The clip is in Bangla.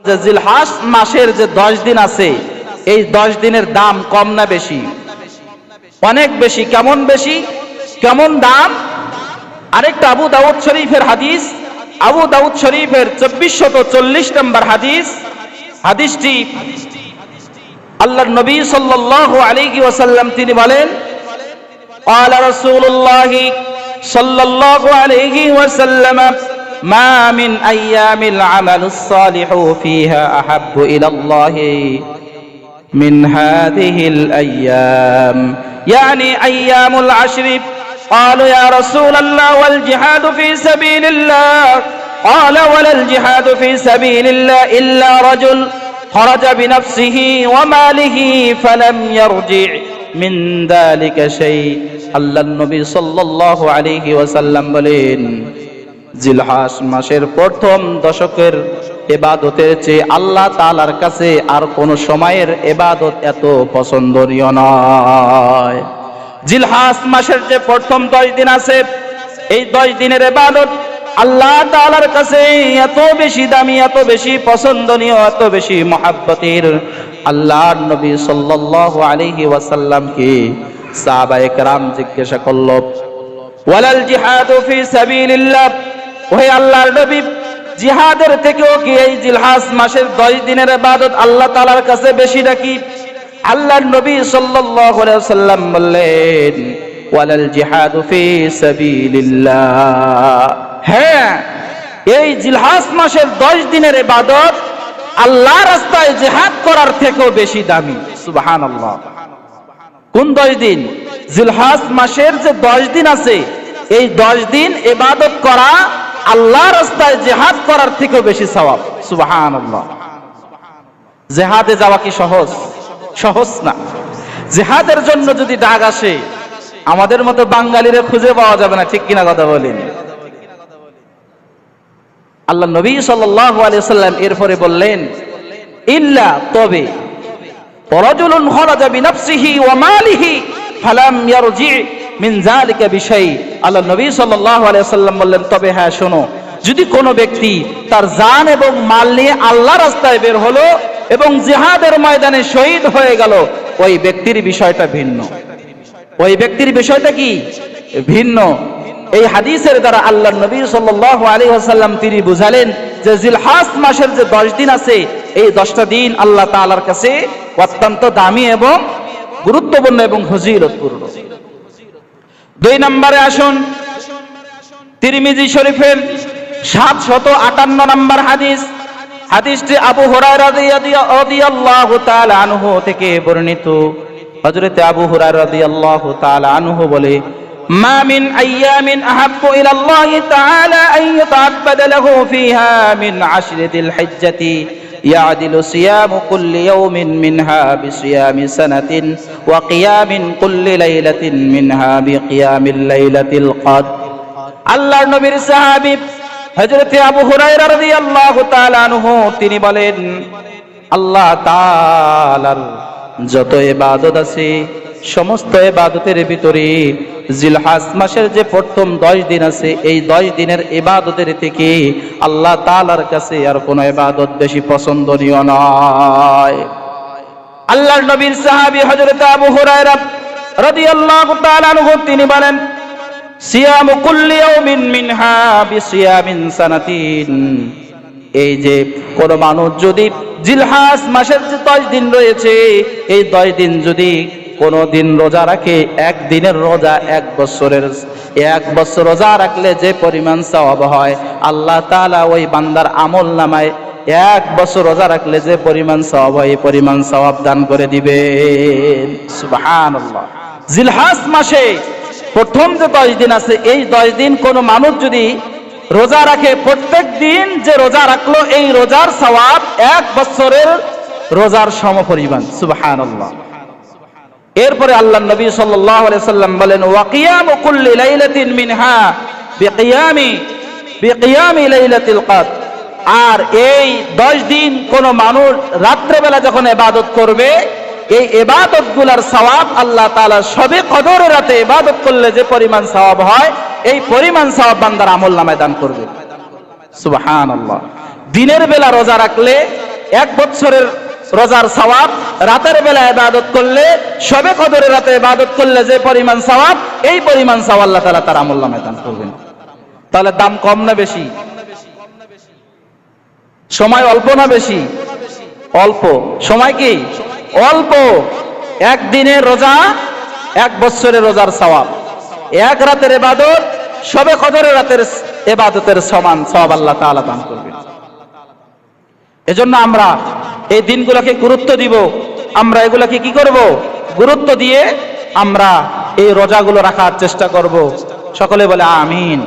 যে জিলহাস মাসের যে দশ দিন আছে এই দশ দিনের দাম কম না বেশি অনেক বেশি কেমন বেশি কেমন দাম আরেকটা আবু দাউদ শরীফের হাদিস আবু দাউদ শরীফের চব্বিশ শত চল্লিশ নম্বর হাদিস হাদিসটি আল্লাহ নবী সাল্লাল্লাহু আলাইহি ওয়াসাল্লাম তিনি বলেন قال رسول الله صلى الله عليه وسلم ما من أيام العمل الصالح فيها أحب إلى الله من هذه الأيام يعني أيام العشر قالوا يا رسول الله والجهاد في سبيل الله قال ولا الجهاد في سبيل الله إلا رجل خرج بنفسه وماله فلم يرجع من ذلك شيء আল্লাহ নবী সাল্লাল্লাহু আলাইহি ওয়াসাল্লাম বলেন জিলহাস মাসের প্রথম দশকের এবাদতের চেয়ে আল্লাহ তালার কাছে আর কোন সময়ের এবাদত এত পছন্দনীয় নয়। জিলহাস মাসের যে প্রথম দশ দিন আছে, এই দশ দিনের এবাদত আল্লাহ তাআলার কাছে এত বেশি দামি, এত বেশি পছন্দনীয়, এত বেশি মহাব্বতের আল্লাহর নবী সাল্লাল্লাহু আলাইহি ওয়াসাল্লামকে সাহাবায়ে কেরাম জিজ্ঞাসা করল, ওয়ালাল জিহাদু ফি সাবিলিল্লাহ? ওহে আল্লাহর নবী, জিহাদের থেকেও কি এই জিলহাস মাসের দশ দিনের ইবাদত আল্লাহ তাআলার কাছে বেশি নাকি? আল্লাহর নবী ওয়াসাল্লাম বললেন জিহাদু হ্যাঁ এই জিলহাস মাসের দশ দিনের আল্লাহ রাস্তায় করার থেকেও বেশি দামি। কোন দশ দিন? জিলহাস মাসের যে দশ দিন আছে, এই দশ দিন এবাদত করা আল্লাহ রাস্তায় জেহাদ করার থেকেও বেশি সবাব সুবাহান জেহাদে যাওয়া কি সহজ? সহজ না। জেহাদের জন্য যদি ডাক আসে, আমাদের মতো বাঙালিরা খুঁজে পাওয়া যাবে না, ঠিক কিনা কথা বলেন? আল্লাহ নবী সাল্লাহ আলিয়াল্লাম এরপরে বললেন, ইল্লা তবে রজুলুন খরাজা বিনাফসিহি ওয়া মালিহি ফালাম ইয়ারজি মিন যালিকা বিশাই। আল্লাহ নবী সাল্লাল্লাহু আলাইহি সাল্লাম বললেন, তবে হ্যাঁ শোনো, যদি কোনো ব্যক্তি তার জান এবং মাল নিয়ে আল্লাহ রাস্তায় বের হলো এবং জিহাদের ময়দানে শহীদ হয়ে গেল, ওই ব্যক্তির বিষয়টা ভিন্ন। ওই ব্যক্তির বিষয়টা কি? ভিন্ন। এই হাদিসের দ্বারা আল্লাহ নবী সাল্লাল্লাহু আলাইহি ওয়াসাল্লাম তিনি বুঝালেন যে জিলহাস মাসের যে দশ দিন আছে, এই দশটা দিন আল্লাহ তালার কাছে অত্যন্ত দামি এবং গুরুত্বপূর্ণ এবং ফজিলতপূর্ণ। দুই নম্বরে আসুন তিরমিজি শরীফের সাত শত আটান্ন নম্বর হাদিস হাদিসটি আবু হুরায়রা রাদিয়াল্লাহু তাআলা আনহু থেকে বর্ণিত হযরত আবু হুরায়রা রাদিয়াল্লাহু তাআলা আনহু বলে ما من أيام أحب إلى الله تعالى أن يتعبد له فيها من عشر ذي الحجة يعدل صيام كل يوم منها بصيام سنة وقيام كل ليلة منها بقيام الليلة القدر আল্লাহর নবীর সাহাবী হযরতে আবু হুরায়রা রাদিয়াল্লাহু তাআলা আনহু তিনি বলেন আল্লাহ তাআলার যত ইবাদত আছে সমস্ত ইবাদতের ভিতরে জিলহাজ মাসের যে প্রথম দশ দিন আছে, এই দশ দিনের এবাদতের থেকে আল্লাহ তাআলার কাছে আর কোনো এবাদত বেশি পছন্দনীয় নয়। আল্লাহর নবীর সাহাবী হযরত আবু হুরায়রা রাদিয়াল্লাহু তাআলা আনহু, তিনি বলেন, সিয়ামু কুল্লি ইয়াউমিন মিনহা বিসিয়ামিন সানাতিন। এই যে কোন মানুষ যদি জিলহাস মাসের যে দশ দিন রয়েছে, এই দশ দিন যদি কোন দিন রোজা রাখে এক দিনের রোজা এক বছরের। এক বছর রোজা রাখলে যে পরিমাণ সওয়াব হয়, আল্লাহ তাআলা ওই বান্দার আমল নামায় এক বছর রোজা রাখলে যে পরিমাণ সওয়াব হয়, এই পরিমাণ সওয়াব দান করে দিবে। জিলহাস মাসে প্রথম যে দশ দিন আছে, এই দশ দিন কোন মানুষ যদি রোজা রাখে, প্রত্যেক দিন যে রোজা রাখল, এই রোজার সওয়াব এক বছরের রোজার সম পরিমাণ সুবহানাল্লাহ। এরপরে আল্লাহ নবী সাল্লাল্লাহু সাল্লাম বলেন, ওয়াকিয়াম কুল্লি লাইলাতিন মিনহা বিকিয়ামি বিকিয়ামি লাইলাতিল কদর আর এই 10 দিন কোন মানুষ রাত্রেবেলা যখন এবাদত করবে, এই ইবাদতগুলার সওয়াব আল্লাহ তাআলা সবে কদর রাতে ইবাদত করলে যে পরিমাণ সওয়াব হয়, এই পরিমাণ সওয়াব বান্দার আমল নামায় দান করবে। সুবহানাল্লাহ। দিনের বেলা রোজা রাখলে এক বছরের রোজার সওয়াব, রাতের বেলা ইবাদত করলে সবে কদরের রাতে ইবাদত করলে যে পরিমাণ সওয়াব, এই পরিমাণ সওয়াব আল্লাহ তাআলা তার আমল নামে দান করবেন। তাহলে দাম কম না বেশি? সময় অল্প না বেশি? অল্প। সময় কি? অল্প। একদিনে রোজা, এক বছরের রোজার সওয়াব। এক রাতের এবাদত সবে কদরের রাতের এবাদতের সমান সওয়াব আল্লাহ তাআলা দান করবেন। এজন্য আমরা এই দিনগুলোকে গুরুত্ব দিব। আমরা এগুলাকে কি করব? গুরুত্ব দিয়ে আমরা এই রোজাগুলো রাখার চেষ্টা করব। সকলে বলে আমিন।